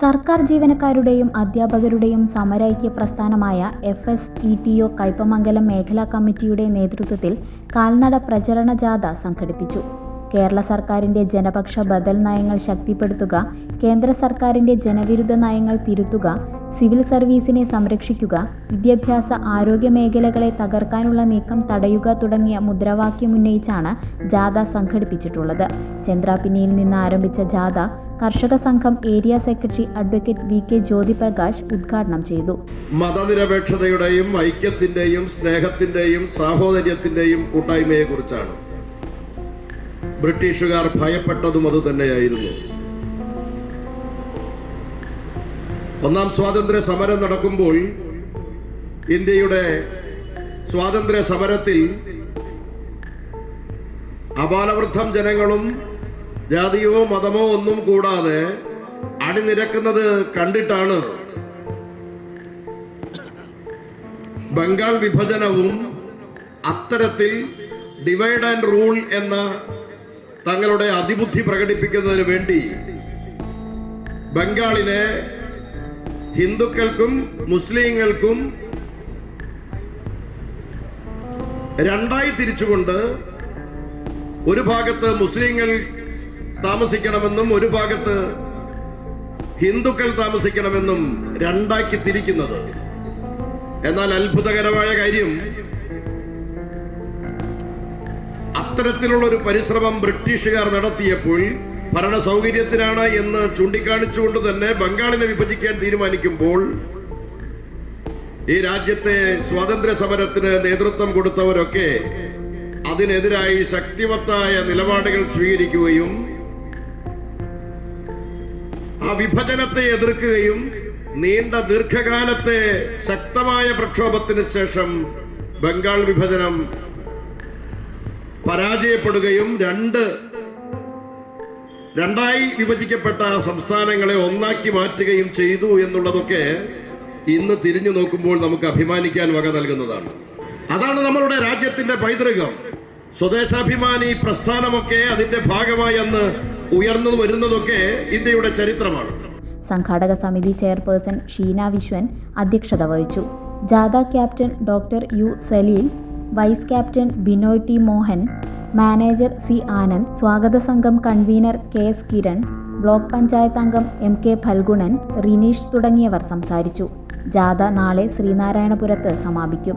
സർക്കാർ ജീവനക്കാരുടെയും അധ്യാപകരുടെയും സമരൈക്യ പ്രസ്ഥാനമായ F S E T O Kaipamangalam മേഖലാ കമ്മിറ്റിയുടെ നേതൃത്വത്തിൽ കാൽനട പ്രചരണ ജാഥ സംഘടിപ്പിച്ചു. കേരള സർക്കാരിന്റെ ജനപക്ഷ ബദൽ നയങ്ങൾ ശക്തിപ്പെടുത്തുക കേന്ദ്ര സർക്കാരിന്റെ ജനവിരുദ്ധ നയങ്ങൾ തിരുത്തുക സിവിൽ സർവീസിനെ സംരക്ഷിക്കുക വിദ്യാഭ്യാസ ആരോഗ്യ മേഖലകളെ തകർക്കാനുള്ള നീക്കം തടയുക തുടങ്ങിയ മുദ്രാവാക്യമുന്നയിച്ചാണ് ജാഥ സംഘടിപ്പിച്ചിട്ടുള്ളത്. ചന്ദ്രാപിന്നിയിൽ നിന്ന് ആരംഭിച്ച ജാഥ കർഷക സംഘം area secretary advocate V K Jyothiprakash ഉദ്ഘാടനം ചെയ്തു. മതനിരപേക്ഷതയുടെയും ഐക്യത്തിന്റെയും സ്നേഹത്തിന്റെയും സാഹോദര്യത്തിന്റെയും കൂട്ടായ്മയെക്കുറിച്ചാണ്. ബ്രിട്ടീഷുകാർ ഭയപ്പെട്ടതും അതുതന്നെയായിരുന്നു ഒന്നാം സ്വാതന്ത്ര്യ സമരം നടക്കുമ്പോൾ ഇന്ത്യയുടെ സ്വാതന്ത്ര്യ സമരത്തിൽ അപാലവൃദ്ധം ജനങ്ങളും ജാതിയോ മതമോ ഒന്നും കൂടാതെ അണിനിരക്കുന്നത് കണ്ടിട്ടാണ്. ബംഗാൾ വിഭജനവും അത്തരത്തിൽ ഡിവൈഡ് ആൻഡ് റൂൾ എന്ന തങ്ങളുടെ അതിബുദ്ധി പ്രകടിപ്പിക്കുന്നതിന് വേണ്ടി ബംഗാളിലെ ഹിന്ദുക്കൾക്കും മുസ്ലിങ്ങൾക്കും രണ്ടായി തിരിച്ചുകൊണ്ട് ഒരു ഭാഗത്ത് മുസ്ലിങ്ങൾ താമസിക്കണമെന്നും ഒരു ഭാഗത്ത് ഹിന്ദുക്കൾ താമസിക്കണമെന്നും രണ്ടാക്കി തിരിക്കുന്നത്. എന്നാൽ അത്ഭുതകരമായ കാര്യം അത്തരത്തിലുള്ള ഒരു പരിശ്രമം ബ്രിട്ടീഷുകാർ നടത്തിയപ്പോൾ ഭരണ സൗകര്യത്തിനാണ് എന്ന് ചൂണ്ടിക്കാണിച്ചുകൊണ്ട് തന്നെ ബംഗാളിനെ വിഭജിക്കാൻ തീരുമാനിക്കുമ്പോൾ ഈ രാജ്യത്തെ സ്വാതന്ത്ര്യ സമരത്തിന് നേതൃത്വം കൊടുത്തവരൊക്കെ അതിനെതിരായി ശക്തിമത്തായ നിലപാടുകൾ സ്വീകരിക്കുകയും ആ വിഭജനത്തെ എതിർക്കുകയും നീണ്ട ദീർഘകാലത്തെ ശക്തമായ പ്രക്ഷോഭത്തിന് ശേഷം ബംഗാൾ വിഭജനം പരാജയപ്പെടുകയും രണ്ട് രണ്ടായി വിഭജിക്കപ്പെട്ട സംസ്ഥാനങ്ങളെ ഒന്നാക്കി മാറ്റുകയും ചെയ്തു എന്നുള്ളതൊക്കെ ഇന്ന് തിരിഞ്ഞു നോക്കുമ്പോൾ നമുക്ക് അഭിമാനിക്കാൻ വക നൽകുന്നതാണ്. അതാണ് നമ്മളുടെ രാജ്യത്തിന്റെ പൈതൃകം. സ്വദേശാഭിമാനി പ്രസ്ഥാനമൊക്കെ അതിന്റെ ഭാഗമായി അന്ന് ഉയർന്നു വരുന്നതൊക്കെ ഇന്ത്യയുടെ ചരിത്രമാണ്. സംഘാടക സമിതി ചെയർപേഴ്സൺ ഷീന വിശ്വൻ അധ്യക്ഷത വഹിച്ചു. ജാഥ captain doctor U Saleel vice captain Binoy T Mohan manager C Anand സ്വാഗത സംഘം convener K S Kiran block panchayat അംഗം എം കെ ഫൽഗുണൻ റിനീഷ് തുടങ്ങിയവർ സംസാരിച്ചു. ജാഥ നാളെ ശ്രീനാരായണപുരത്ത് സമാപിക്കും.